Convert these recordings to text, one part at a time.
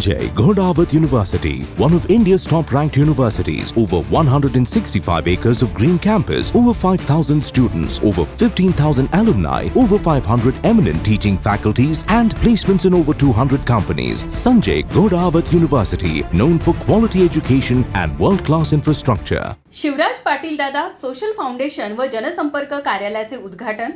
Sanjay Ghodawat University, one of India's top ranked universities, over 165 acres of green campus, over 5,000 students, over 15,000 alumni, over 500 eminent teaching faculties, and placements in over 200 companies. Sanjay Ghodawat University, known for quality education and world class infrastructure. Shivraj Patil दादा social foundation व जनसंपर्क कार्यालयाचे उद्घाटन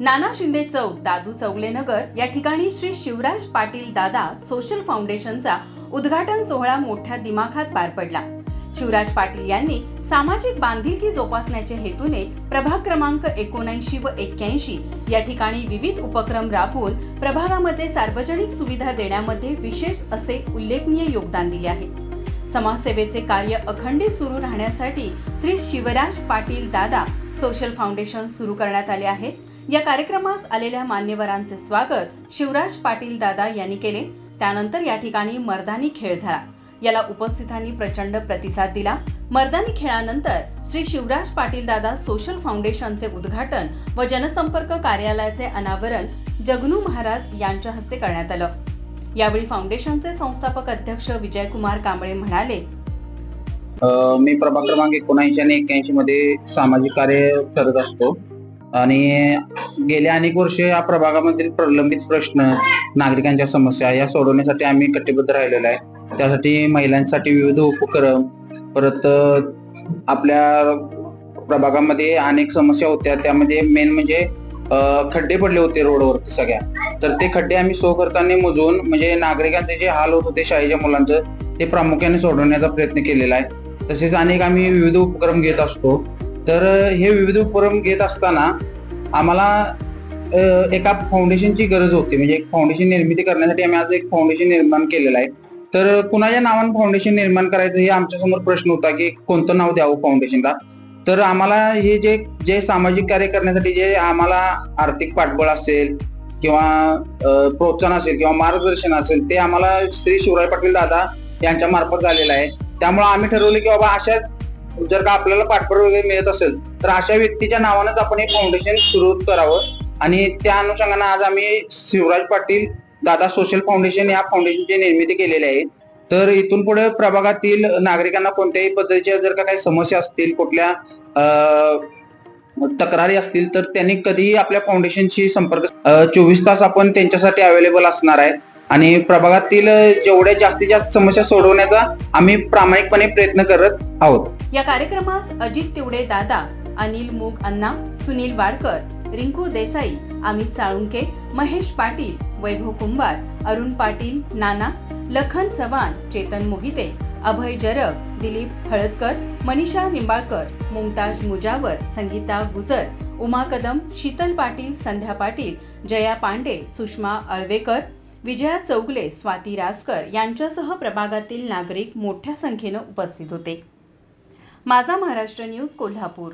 नाना शिंदे चौक दादू चौगले नगर या ठिकाणी श्री शिवराज पाटील दादा social फाउंडेशनचा उद्घाटन सोहळा मोठ्या दिमाखात पार पडला. शिवराज पाटील यांनी सामाजिक बांधिलकी जोपासण्याच्या हेतूने प्रभाग क्रमांक एकोणऐंशी व एक्क्याऐंशी या ठिकाणी विविध उपक्रम राबवून प्रभागामध्ये सार्वजनिक सुविधा देण्यामध्ये विशेष असे उल्लेखनीय योगदान दिले आहे. समाजसेवेचे कार्य अखंडित सुरू राहण्यासाठी श्री शिवराज पाटील दादा सोशल फाउंडेशन सुरू करण्यात आले आहे. या कार्यक्रमास आलेल्या मान्यवरांचे स्वागत शिवराज पाटील दादा यांनी केले. त्यानंतर या ठिकाणी मर्दानी खेळ झाला. याला उपस्थितांनी प्रचंड प्रतिसाद दिला. मर्दानी खेळानंतर श्री शिवराज पाटील दादा सोशल फाउंडेशनचे उद्घाटन व जनसंपर्क कार्यालयाचे अनावरण जगनू महाराज यांच्या हस्ते करण्यात आलं. यावेळी फाउंडेशनचे संस्थापक अध्यक्ष विजयकुमार कांबळे म्हणाले मी प्रभाग क्रमांक एकोणऐंशी आणि एक्क्याऐंशी मध्ये सामाजिक कार्य करत असतो. आणि गेल्या अनेक वर्षे या प्रभागामधील प्रलंबित प्रश्न नागरिकांच्या समस्या या सोडवण्यासाठी आम्ही कटिबद्ध राहिलेलो आहे. त्यासाठी महिलांसाठी विविध उपक्रम परत आपल्या प्रभागामध्ये अनेक समस्या होत्या. त्यामध्ये मेन म्हणजे खड्डे पडले होते रोडवरती सगळ्या. तर ते खड्डे आम्ही सो करताना मोजून म्हणजे नागरिकांचे जे हाल होत होते शाळेच्या मुलांचं ते प्रामुख्याने सोडवण्याचा प्रयत्न केलेला आहे. तसेच अनेक आम्ही विविध उपक्रम घेत असतो. तर हे विविध उपक्रम घेत असताना आम्हाला एका फाउंडेशनची गरज होती. म्हणजे एक फाउंडेशन निर्मिती करण्यासाठी आम्ही आज एक फाउंडेशन निर्माण केलेलं आहे. तर कुणाच्या नावानं फाउंडेशन निर्माण करायचं हे आमच्यासमोर प्रश्न होता की कोणतं नाव द्यावं फाउंडेशनला तर आम्हाला हे जे जे सामाजिक कार्य करण्यासाठी जे आम्हाला आर्थिक पाठबळ असेल किंवा प्रोत्साहन असेल किंवा मार्गदर्शन असेल ते आम्हाला श्री शिवराय पाटील दादा यांच्या मार्फत झालेलं आहे. त्यामुळे आम्ही ठरवलं की बाबा अशा जर का आपल्याला पाठबळ वगैरे मिळत असेल तर अशा व्यक्तीच्या नावानंच आपण हे फाउंडेशन सुरू करावं. आणि त्या अनुषंगाने आज आम्ही शिवराज पाटील दादा सोशल फाउंडेशन या फाउंडेशनची निर्मिती केलेली आहे. तर इथून पुढे प्रभागातील नागरिकांना कोणत्याही पद्धतीच्या जर का काही समस्या असतील कुठल्या तक्रारी असतील तर त्यांनी कधीही आपल्या फाउंडेशनशी संपर्क चोवीस तास आपण त्यांच्यासाठी अवेलेबल असणार आहे. आणि प्रभागातील जेवढ्या जास्तीत जास्त समस्या सोडवण्याचा आम्ही प्रामाणिकपणे प्रयत्न करत आहोत. या कार्यक्रमास अजित तिवडे दादा अनिल मूग अण्णा सुनील वाडकर रिंकू देसाई अमित साळुंके महेश पाटील वैभव कुंभार अरुण पाटील नाना लखन चव्हाण चेतन मोहिते अभय जरब दिलीप हळदकर मनीषा निंबाळकर मुमताज मुजावर संगीता गुजर उमा कदम शीतल पाटील संध्या पाटील जया पांडे सुषमा अळवेकर विजया चौगले स्वाती रासकर यांच्यासह प्रभागातील नागरिक मोठ्या संख्येनं उपस्थित होते. माझा महाराष्ट्र न्यूज कोल्हापूर.